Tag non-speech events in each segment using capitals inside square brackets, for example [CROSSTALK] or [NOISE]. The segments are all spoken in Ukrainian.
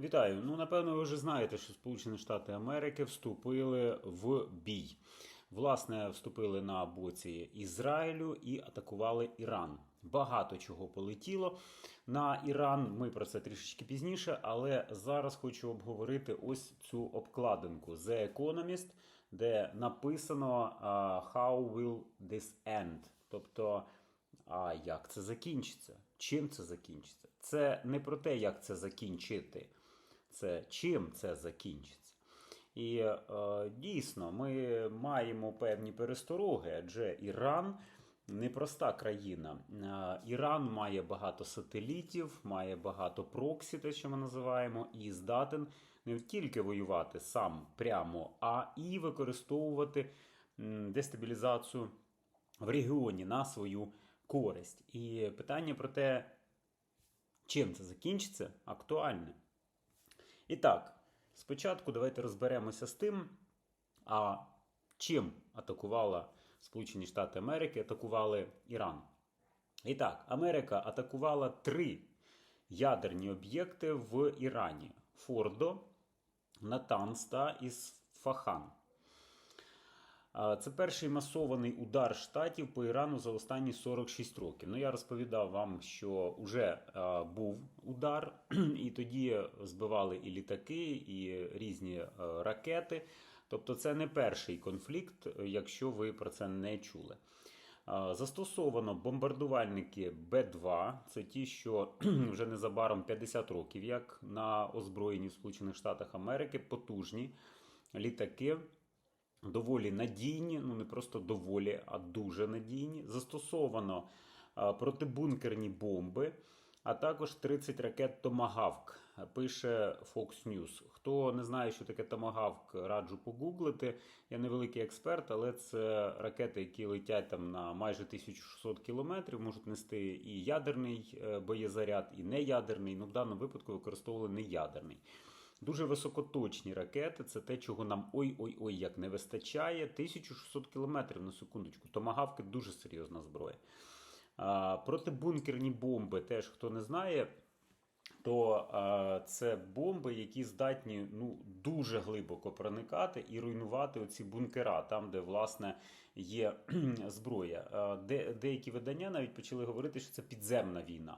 Вітаю. Ну, напевно, ви вже знаєте, що Сполучені Штати Америки вступили в бій. Власне, вступили на боці Ізраїлю і атакували Іран. Багато чого полетіло на Іран. Ми про це трішечки пізніше, але зараз хочу обговорити ось цю обкладинку The Economist, де написано How will this end? Тобто, а як це закінчиться? Чим це закінчиться? Це не про те, як це закінчити, це чим це закінчиться. І е, дійсно, ми маємо певні перестороги, адже Іран непроста країна. Е, Іран має багато сателітів, має багато проксі, те, що ми називаємо, і здатен не тільки воювати сам прямо, а і використовувати дестабілізацію в регіоні на свою користь. І питання про те, чим це закінчиться, актуальне. І так, спочатку давайте розберемося з тим, а чим атакувала Сполучені Штати Америки, атакували Іран. І так, Америка атакувала три ядерні об'єкти в Ірані: Фордо, Натанс та Ісфахан. Це перший масований удар штатів по Ірану за останні 46 років. Ну, я розповідав вам, що вже був удар, [CLEARS THROAT] і тоді збивали і літаки, і різні е, ракети. Тобто, це не перший конфлікт, якщо ви про це не чули. Застосовано бомбардувальники Б-2. Це ті, що [CLEARS THROAT] вже незабаром 50 років, як на озброєнні в Сполучених Штатах Америки, потужні літаки доволі надійні, ну не просто доволі, а дуже надійні. Застосовано протибункерні бомби, а також 30 ракет Томагавк. Пише Fox News. Хто не знає, що таке Томагавк, раджу погуглити. Я невеликий експерт, але це ракети, які летять там на майже 1600 кілометрів, можуть нести і ядерний е, боєзаряд, і неядерний. Ну, в даному випадку використовували неядерний. Дуже високоточні ракети це те, чого нам ой-ой-ой як не вистачає. 1600 кілометрів на секундочку. Томагавки дуже серйозна зброя. А, протибункерні бомби, теж хто не знає, то а, це бомби, які здатні ну, дуже глибоко проникати і руйнувати оці бункера, там, де власне є [CLEARS THROAT] зброя. Де, деякі видання навіть почали говорити, що це підземна війна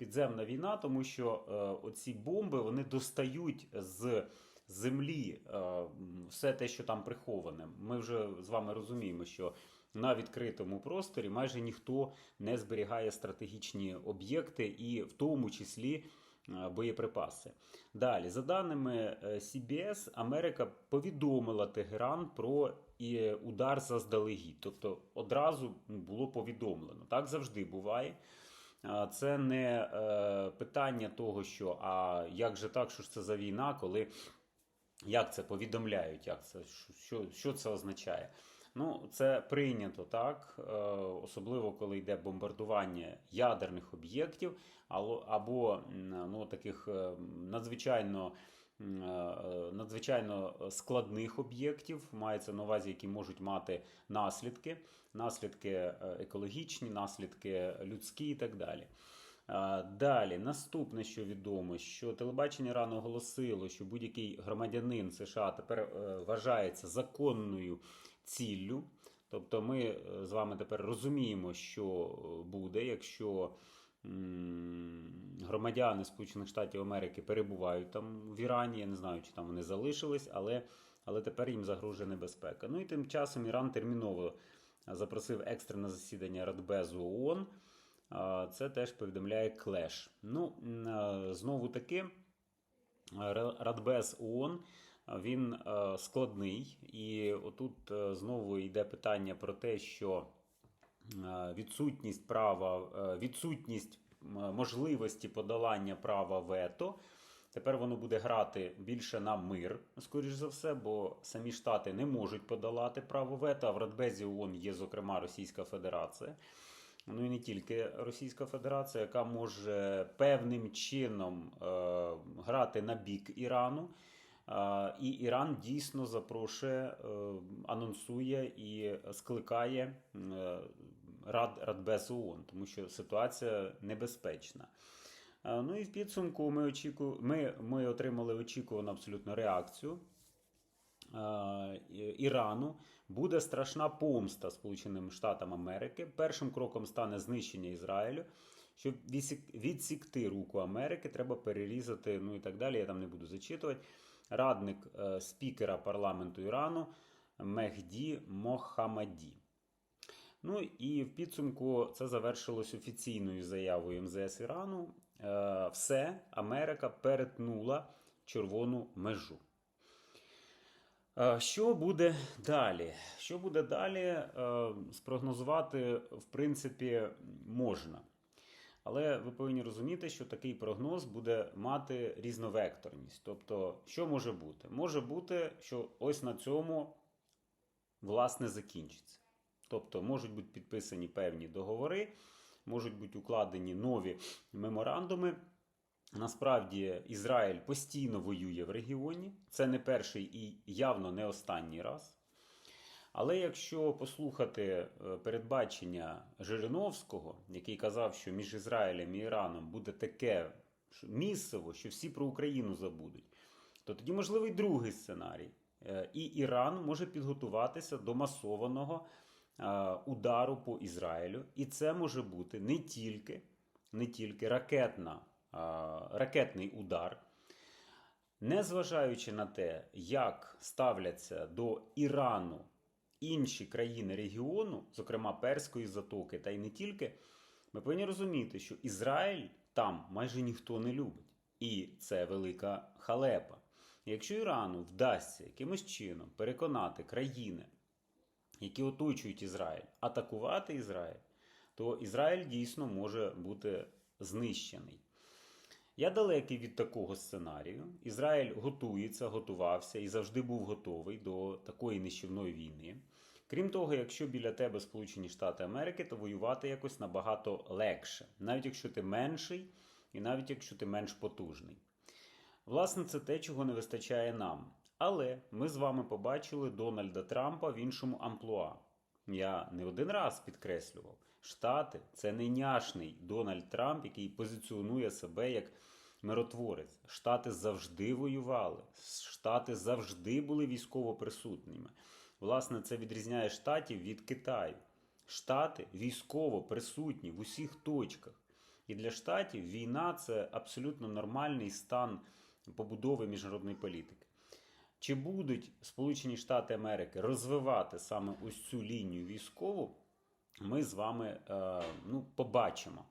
підземна війна, тому що е, оці бомби вони достають з землі е, все те, що там приховане. Ми вже з вами розуміємо, що на відкритому просторі майже ніхто не зберігає стратегічні об'єкти, і в тому числі. е, Боєприпаси. Далі, за даними CBS, Америка повідомила Тегеран про удар заздалегідь. Тобто одразу було повідомлено. Так завжди буває. Це не е, питання того, що а як же так, що ж це за війна, коли як це повідомляють, як це, що, що це означає? Ну, це прийнято так, е, особливо коли йде бомбардування ядерних об'єктів, або, або ну, таких е, надзвичайно. М, е, Надзвичайно складних об'єктів мається на увазі, які можуть мати наслідки, наслідки е, екологічні, наслідки людські і так далі. Далі, наступне, що відомо, що телебачення рано оголосило, що будь-який громадянин США тепер е, вважається законною ціллю. Тобто ми е, з вами тепер розуміємо, що е, буде, якщо громадяни Сполучених Штатів Америки перебувають там в Ірані. Я не знаю, чи там вони залишились, але, але тепер їм загрожує небезпека. Ну і тим часом Іран терміново запросив екстрене засідання Радбезу ООН. Це теж повідомляє Клеш. Ну, знову таки, Радбез ООН він е, складний, і отут е, знову йде питання про те, що відсутність права, е, відсутність можливості подолання права вето. Тепер воно буде грати більше на мир, скоріш за все, бо самі штати не можуть подолати право вето, а в Радбезі ООН є, зокрема, Російська Федерація. Ну і не тільки Російська Федерація, яка може певним чином е, грати на бік Ірану. Е, і Іран дійсно запрошує, е, анонсує і скликає е, Рад, Радбез ООН, тому що ситуація небезпечна. Е, Ну і в підсумку ми, очіку... ми, ми отримали очікувану абсолютно реакцію е, Ірану. Буде страшна помста Сполученим Штатам Америки. Першим кроком стане знищення Ізраїлю. Щоб відсікти руку Америки, треба перерізати, ну і так далі. Я там не буду зачитувати. Радник е, спікера парламенту Ірану Мехді Мохамаді. Ну і в підсумку це завершилось офіційною заявою МЗС Ірану. Е, Все, Америка перетнула червону межу. Е, Що буде далі? Що буде далі? е, Спрогнозувати, в принципі, можна. Але ви повинні розуміти, що такий прогноз буде мати різновекторність. Тобто, що може бути? Може бути, що ось на цьому власне закінчиться. Тобто можуть бути підписані певні договори, можуть бути укладені нові меморандуми. Насправді Ізраїль постійно воює в регіоні. Це не перший і явно не останній раз. Але якщо послухати е, передбачення Жириновського, який казав, що між Ізраїлем і Іраном буде таке що місиво, що всі про Україну забудуть, то тоді можливий другий сценарій. Е, І Іран може підготуватися до масованого удару по Ізраїлю. І це може бути не тільки, не тільки ракетна, е, ракетний удар. Незважаючи на те, як ставляться до Ірану інші країни регіону, зокрема Перської затоки, та й не тільки, ми повинні розуміти, що Ізраїль там майже ніхто не любить. І це велика халепа. Якщо Ірану вдасться якимось чином переконати країни, які оточують Ізраїль, атакувати Ізраїль, то Ізраїль дійсно може бути знищений. Я далекий від такого сценарію. Ізраїль готується, готувався і завжди був готовий до такої нищівної війни. Крім того, якщо біля тебе Сполучені Штати Америки, то воювати якось набагато легше, навіть якщо ти менший, і навіть якщо ти менш потужний. Власне, це те, чого не вистачає нам. Але ми з вами побачили Дональда Трампа в іншому амплуа. Я не один раз підкреслював, Штати це не няшний Дональд Трамп, який позиціонує себе як миротворець. Штати завжди воювали, Штати завжди були військово присутніми. Власне, це відрізняє штатів від Китаю. Штати військово присутні в усіх точках. І для штатів війна це абсолютно нормальний стан побудови міжнародної політики. Чи будуть Сполучені Штати Америки розвивати саме ось цю лінію військову, ми з вами е, ну, побачимо.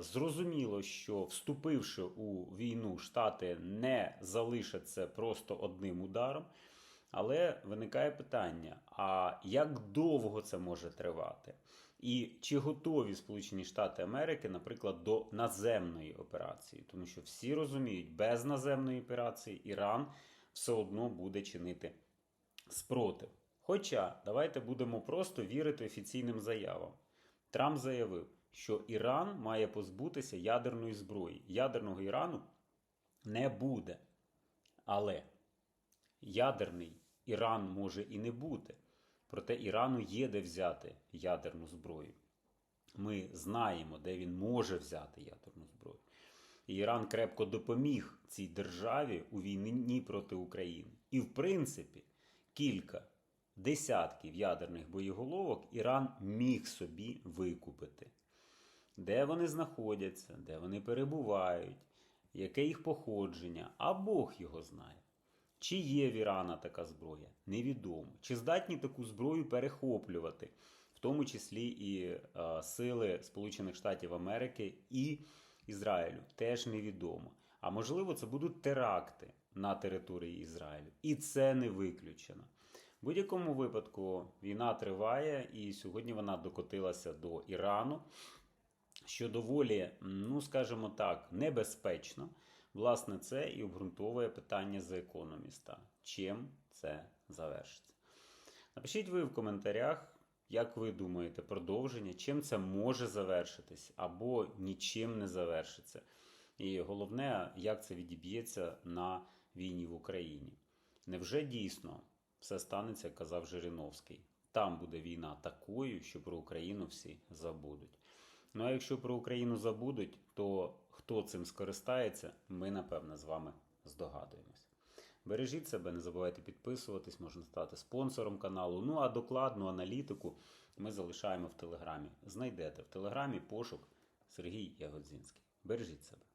Зрозуміло, що вступивши у війну, Штати не залишаться просто одним ударом. Але виникає питання: а як довго це може тривати? І чи готові Сполучені Штати Америки, наприклад, до наземної операції? Тому що всі розуміють, без наземної операції Іран все одно буде чинити спротив. Хоча давайте будемо просто вірити офіційним заявам. Трамп заявив, що Іран має позбутися ядерної зброї. Ядерного Ірану не буде. Але ядерний Іран може і не бути. Проте Ірану є де взяти ядерну зброю. Ми знаємо, де він може взяти ядерну зброю. Іран крепко допоміг цій державі у війні проти України. І, в принципі, кілька десятків ядерних боєголовок Іран міг собі викупити. Де вони знаходяться, де вони перебувають, яке їх походження, а Бог його знає. Чи є в Ірана така зброя? Невідомо. Чи здатні таку зброю перехоплювати, в тому числі і е, сили Сполучених Штатів Америки і Ізраїлю? Теж невідомо. А можливо, це будуть теракти на території Ізраїлю. І це не виключено. В будь-якому випадку війна триває, і сьогодні вона докотилася до Ірану, що доволі, ну скажімо так, небезпечно. Власне, це і обґрунтовує питання за економіста. Чим це завершиться? Напишіть ви в коментарях, як ви думаєте, продовження, чим це може завершитись, або нічим не завершиться. І головне, як це відіб'ється на війні в Україні. Невже дійсно все станеться, як казав Жириновський? Там буде війна такою, що про Україну всі забудуть. Ну а якщо про Україну забудуть, то хто цим скористається, ми напевно з вами здогадуємось. Бережіть себе, не забувайте підписуватись, можна стати спонсором каналу. Ну а докладну аналітику ми залишаємо в Телеграмі. Знайдете в Телеграмі пошук Сергій Ягодзінський. Бережіть себе.